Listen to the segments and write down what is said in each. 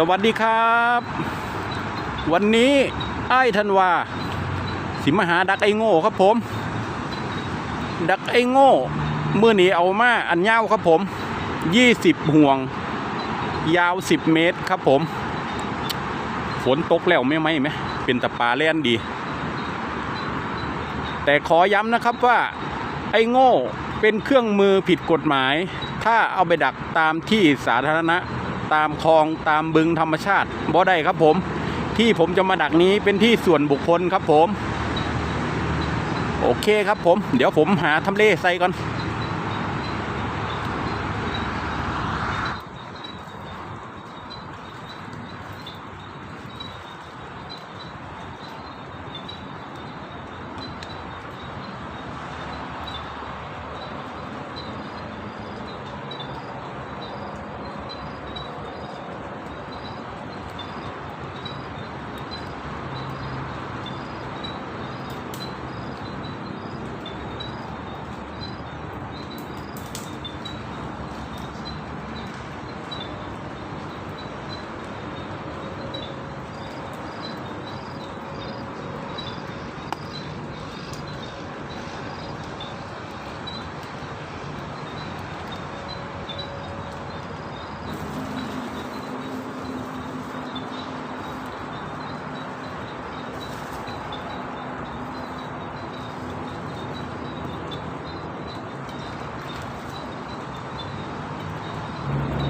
สวัสดีครับ วันนี้ไอ้ธันวา สิมหาดักไอโง่ครับผม ดักไอโง่มือนี้เอามาอันยาวครับผมยี่สิบห่วง ยาวสิบเมตรครับผม ฝนตกแล้วไม่ไหมไหมเป็นตะปาแล่นดี แต่ขอย้ำนะครับว่าไอโง่เป็นเครื่องมือผิดกฎหมาย ถ้าเอาไปดักตามที่สาธารณะ ตามคลองตามบึงธรรมชาติบ่ได้ครับผม ที่ผมจะมาดักนี้เป็นที่ส่วนบุคคลครับผม โอเคครับผม เดี๋ยวผมหาทำเลใส่ก่อน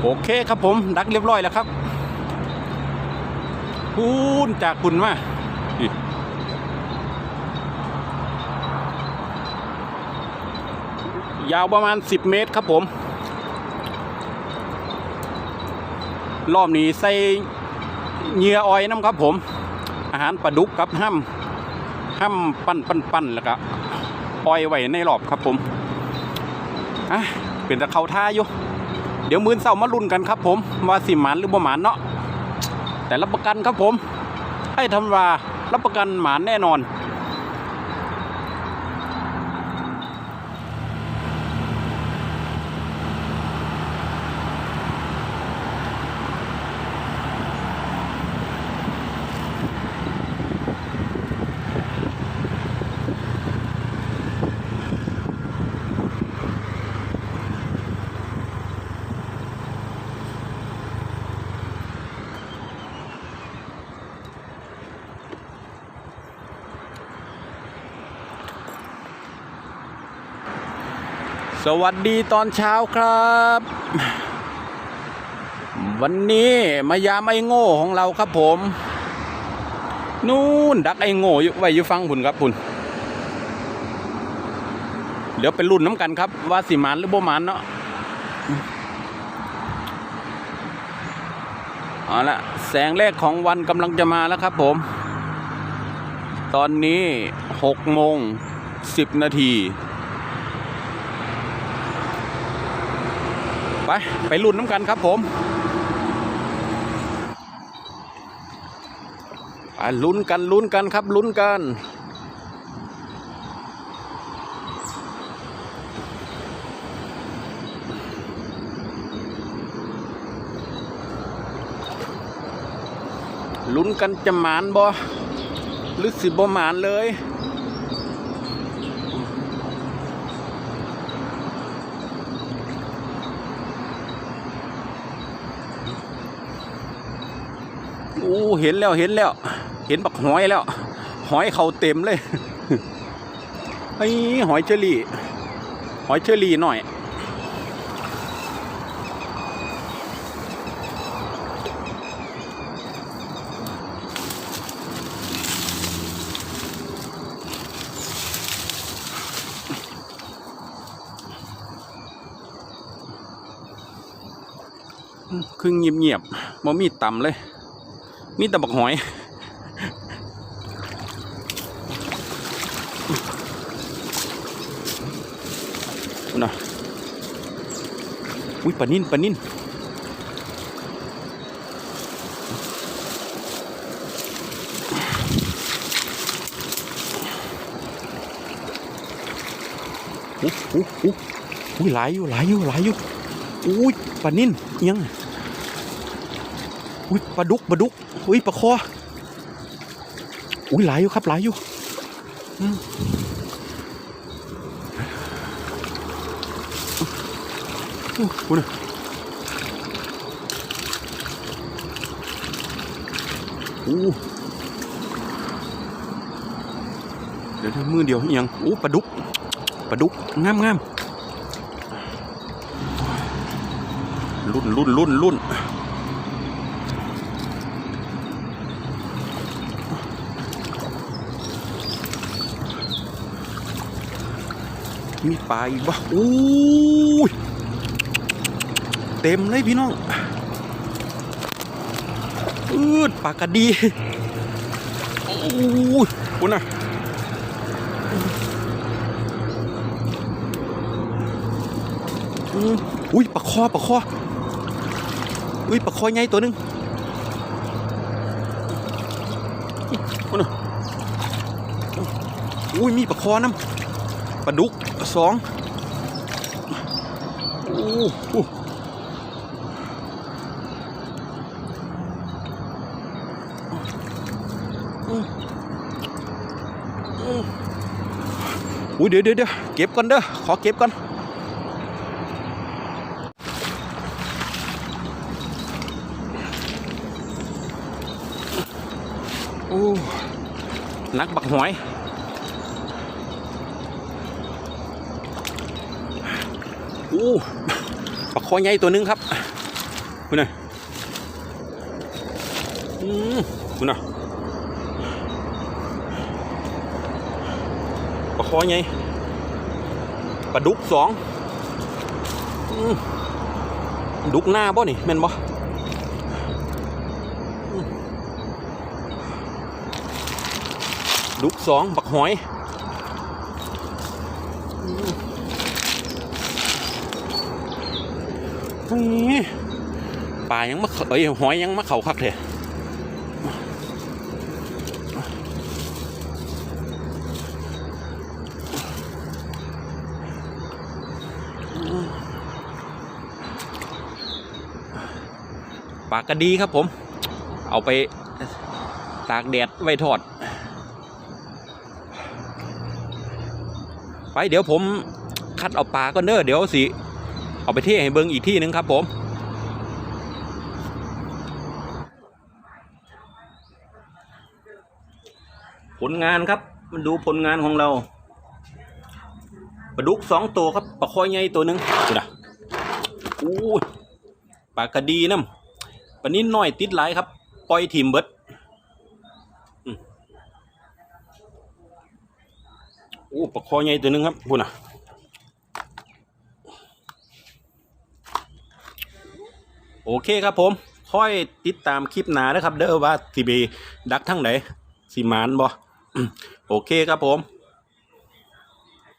โอเคครับผมดักเรียบร้อยแล้วครับพูนจากคุณมานี่ยาวประมาณ 10 เมตรครับผม รอบนี้ใส่เหยื่อออยน้ำครับผม อาหารปลาดุกครับห้ำห้ำปั้นปั้นปั้นแล้วก็อ้อยไว้ในรอบครับผมอะเป็นตะเขาท่าอยู่ เดี๋ยวมื้อเสาร์มาลุ้นกันครับ ผมว่าสิหมานหรือบ่หมานเนาะแต่รับประกันครับผม ให้ทำว่ารับประกันหมานแน่นอน สวัสดีตอนเช้าครับ วันนี้มายามไอ้โง่ของเราครับผม นู่นดักไอ้โง่อยู่ไว้อยู่ฟังพุ่นครับพุ่นเดี๋ยวไปรุ่นน้ำกันครับ ว่าสิหมานหรือโบมานเนาะเอาละแสงแรกของวันกำลังจะมาแล้วครับผม ตอนนี้หกโมงสิบนาที ไป ไปลุ้นน้ำกันครับผมไปลุ้นกันลุ้นกันครับลุ้นกันลุ้นกันจะหมานบ่หรือสิบ่หมานเลย อู้เห็นแล้วเห็นแล้ว เห็นบักหอยแล้ว หอยเขาเต็มเลยไอ้หอยเชอรี่ หอยเชอรี่หน่อยคือเงียบๆบ่มีต่ำเลย มีแต่บักหอยนะอุ้ยปลานิ่นปลานิ่นอู้อู้ยอุ้ยหลายอยู่หลายอยู่หลายอยู่อุ้ยปลานิ่นยัง อุ้ยปลาดุกปลาดุกอุ้ยปลาคออุ้ยหลายอยู่ครับหลายอยู่อืมอู้คุณอู้เดี๋ยวมือเดียวอิหยังอู้ปลาดุกปลาดุกงามงามรุ่นรุ่นรุ่นรุ่น มีปลาอีกวะอู้ยเต็มเลยพี่น้องอืดปลากระดีอู้ยคุณน่ะอืมอุ้ยปลาคอปลาคออุ้ยปลาคอใหญ่ตัวหนึงคุณน่ะอุ้ยมีปลาคอน้ำปลาดุก สองโอ้โหอุ้ยเดี๋ยวเดี๋ยวเก็บก่อนเด้อขอเก็บก่อนโอ้นักบักหอย อู้ปลาคอใหญ่ตัวหนึงครับคุณน่ะอืมคุณน่ะปลาคอใหญ่ปลาดุกสองอดุกหน้าบ่นี่แม่นบ่ดุกสองบักหอย นี่ปลายังมาเอ้ยหอยยังมาเข่าคักเถอะปลากระดีครับผม เอาไปตากแดดไว้ทอด ไปเดี๋ยวผมคัดเอาปลาก็เน้อเดี๋ยวสิ เอาไปเที่ยวให้เบิ้งอีกที่หนึ่งครับผมผลงานครับ มันดูผลงานของเราปลาดุกสองตัวครับปลาคอยใหญ่ตัวหนึ่งดูนะอู้ปลากระดีน้ำปลานี้น้อยติดหลายครับปล่อยทีมเบิดอืมโอ้ปลาคอใหญ่ตัวหนึ่งครับพูนะ โอเคครับผม ค่อยติดตามคลิปหนานะครับ เด้อว่าสิบีดักทั้งไหนสิมานบ่โอเคครับผม